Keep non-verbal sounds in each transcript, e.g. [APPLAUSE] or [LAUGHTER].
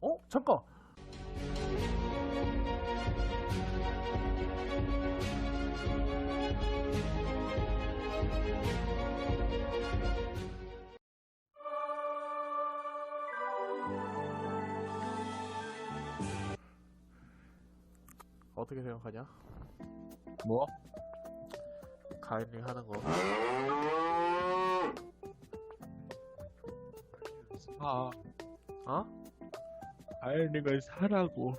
어? 잠깐. 어떻게 생각하냐? 뭐? 가인링 하는 거. 사. 어? 아이링을 사라고.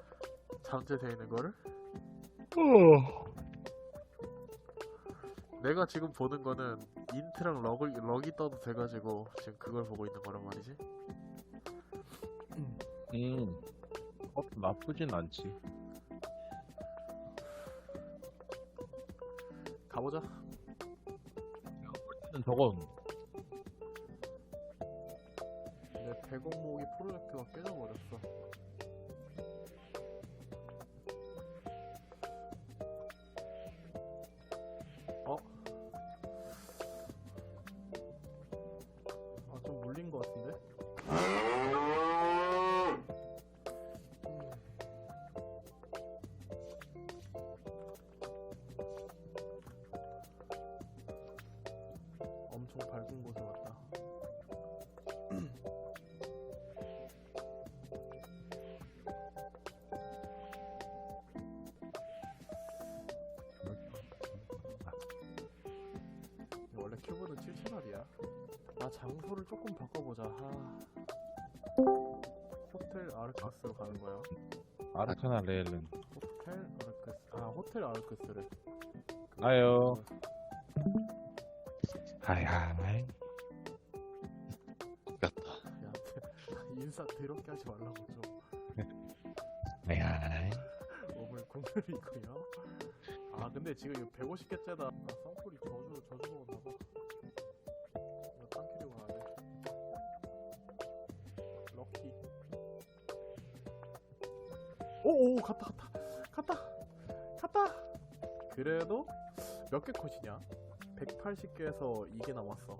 잠재돼 있는 거를? 어. 내가 지금 보는 거는 인트랑 럭이, 럭이 떠도 돼가지고 지금 그걸 보고 있는 거란 말이지. 음. 어, 나쁘진 않지. 가보자. 저건 내 대공목이 프로젝트가 깨져버렸어. 어? 아 장소를 조금 바꿔보자. 아... 호텔 아르크스로 가는 거야. 아르카나 레일은. 호텔 아르크스. 아 호텔 아르크스래. 그- 아유. 하이하이. 같다. 야 [LAUGHS] 인사 더럽게 하지 말라고 좀. [LAUGHS] 하이하이. 몸을 공들이고요. 아 근데 지금 이거 150개째다. 아 쌍풀이 저주 저주 먹었나봐. 오오 갔다 갔다 갔다 갔다. 그래도 몇 개 컷이냐? 180개에서 2개 남았어.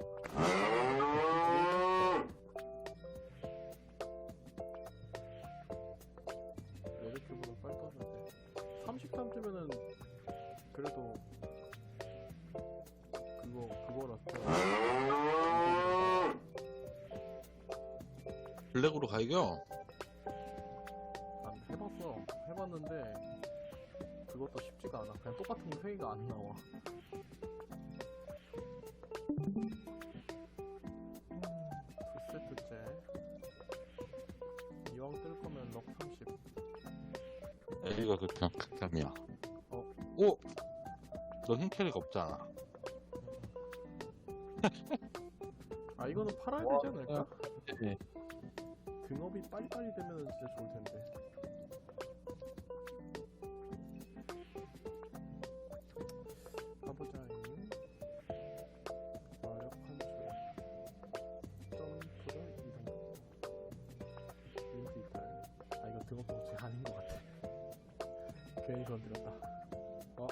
레드큐브는 빨리 떠주는데 30탐쯤면은 그래도 그거 그거라서 블랙으로 가이겨? 똑같은 회의가 안 나와 음, 두 세트째 이왕 뜰 거면 럭 30. 여기가 그 그냥 극혐이야. 어. 오! 너 흰캐리가 없잖아. 아 이거는 팔아야 와, 되지 않을까? 네. 등업이 빨리빨리 되면 진짜 좋을 텐데. 등업 동치 아닌 것 같아. 괜히 건드렸다. 어?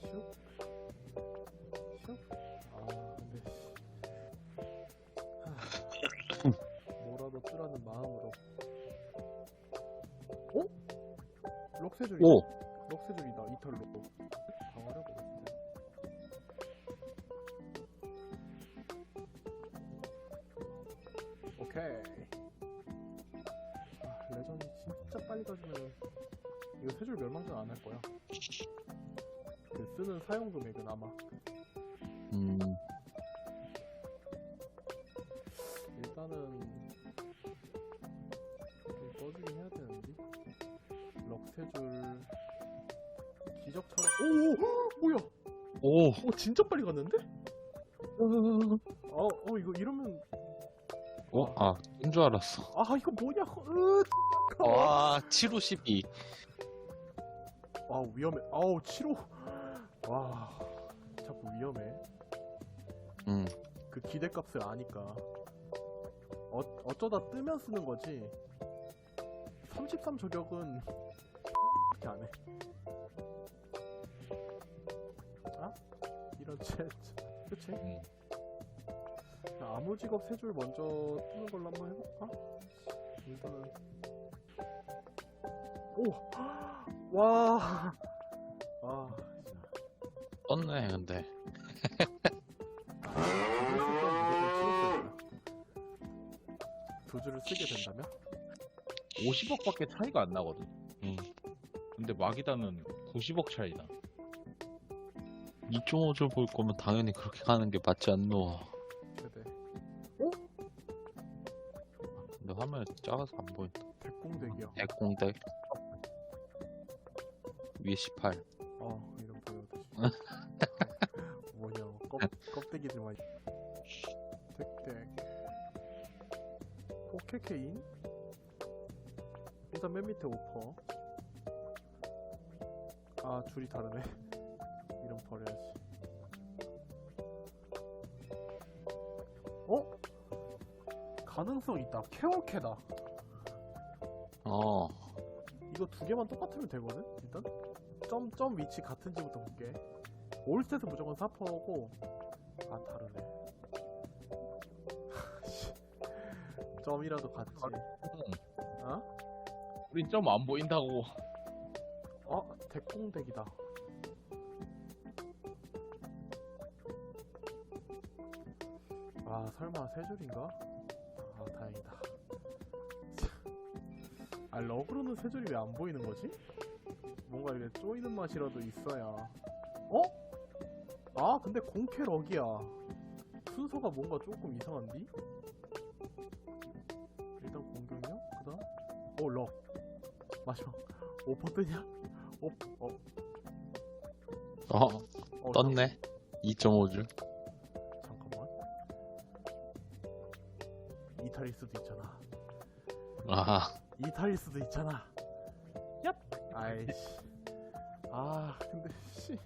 슉? 슉? 아 근데 씨. 하, 뭐라도 뜨라는 마음으로 어? 럭세줄이다 오! 럭세줄이다 이털로 빨리 가주면 이거 세줄 멸망전 안 할 거야. 그 쓰는 사용 금액은 아마. 음, 일단은 좀 떠주긴 해야 되는데. 럭세줄. 기적처럼 오오 뭐야? 오! 오 진짜 빨리 갔는데? 어, 어 이거 이러면. 어? 아, 뜬 줄 알았어. 아 이거 뭐냐? 으 와, 7호 12. 아 위험해. 아우 7호 와 자꾸 위험해. 음, 그 기대값을 아니까. 어, 어쩌다 뜨면 쓰는 거지? 33 저격은 [LAUGHS] 그렇게 안해. 이런 챗 그치? 응. 자, 아무 직업 세 줄 먼저 뜨는 걸로 한번 해볼까? 일단은 오! 와! 아 진짜 떴네, 근데. 두 줄을 쓰게 된다면? 50억 밖에 차이가 안 나거든. 응. 근데 마기다는 90억 차이나. 2.5줄 볼 거면 당연히 그렇게 가는 게 맞지 않노. 최대 근데 화면이 작아서 안 보인다. 대공대기야 대공대. 위에 18. 어 이런 보여듯이 [LAUGHS] 뭐냐 껍, 껍데기들만 덱덱 포켓케인? 일단 맨 밑에 오퍼. 아 줄이 다르네. [LAUGHS] 이런 버려야지. 어? 가능성 있다. 케어캐다. 어. 이거 두 개만 똑같으면 되거든? 일단 점, 점 위치 같은지부터 볼게 올스탯은 무조건 사퍼고 아 다르네 [LAUGHS] 씨. 점이라도 같지 어? 우린 좀안 보인다고. 어? 대공덱이다 아 설마 세 줄인가? 아 다행이다 아 러그로는 세 줄이 왜 안 보이는 거지? 뭔가 이렇게 쪼이는 맛이라도 있어야 어? 아 근데 공캐 럭이야 순서가 뭔가 조금 이상한디? 일단 공격력 그 다음 오럭 마지막 오퍼 뜨냐? 오, 어, 어, 어, 떴네. 2.5줄. 잠깐만. 이탈리스도 있잖아. 아, 이탈리스도 있잖아. 얍! 아이씨. 아, 근데, 씨.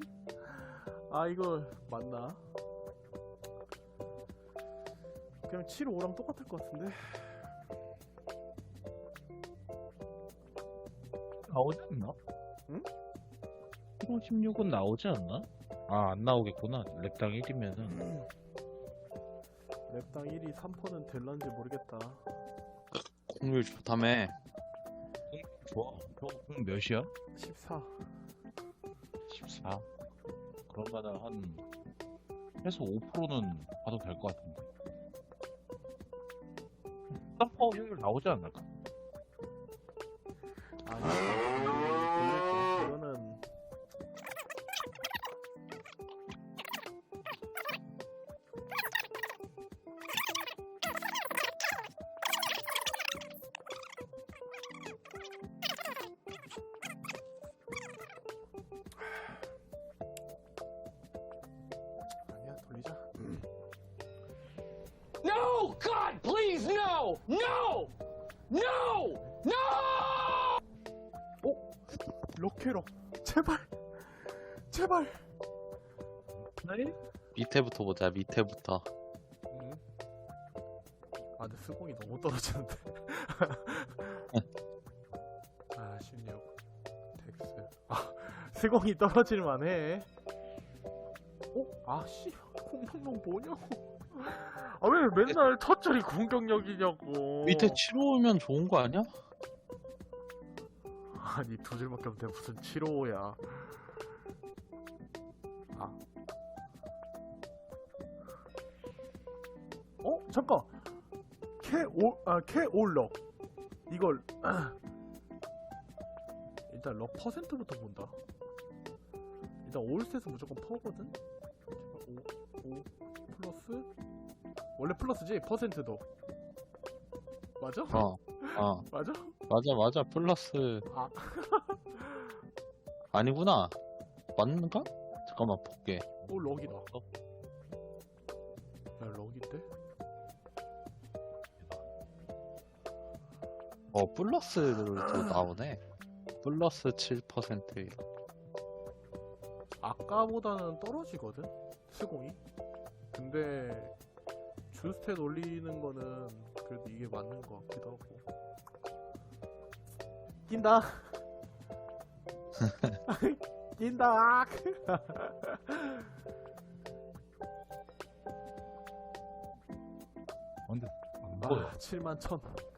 아, 이거, 맞나? 그냥 7, 5랑 똑같을 것 같은데? 나오지 않나? 응? 16은 나오지 않나? 아, 안 나오겠구나. 랩당 1이면은. 랩당 1위 3%는 될런지 모르겠다. 공률 좋다며. 좋아. 그럼 몇이야? 14. 14. 그러면은 한, 해서 5%는 봐도 될 것 같은데. 3% 효율 나오지 않을까? 아니, No! God, please, no! No! No! No! 럭케럭 제발 제발. 네? 밑에부터 보자, 밑에부터. 응. 아 근데 수공이 너무 떨어지는데. [LAUGHS] 아 16. 텍스. 아 수공이 떨어질만 해. 어? 아씨 공격력 뭐냐고. 아 왜 맨날 첫 줄이 공격력이냐고. 밑에 7호면 좋은 거 아니야? 아니 두 줄밖에 없는데 무슨 755야. 아. 어? 잠깐. 캐오 아 캐올럭. 이걸 [CLEARS THROAT] 일단 럭 퍼센트부터 본다. 일단 올스탯은 무조건 퍼거든. 5, 5 플러스 원래 플러스지 퍼센트도. 맞아? 어, 어. [LAUGHS] 맞아? 맞아, 맞아. 플러스. 아. [LAUGHS] 아니구나. 맞는가? 잠깐만, 볼게. 오 럭이다. 야 럭인데? 어, 플러스도 나오네. 플러스 7%. 아까보다는 떨어지거든? 스공이? 근데 뷰스탯 올리는 거는 그래도 이게 맞는 것 같기도 하고. 낀다. [LAUGHS] 낀다. 아, 언제 안 아, 7만 1000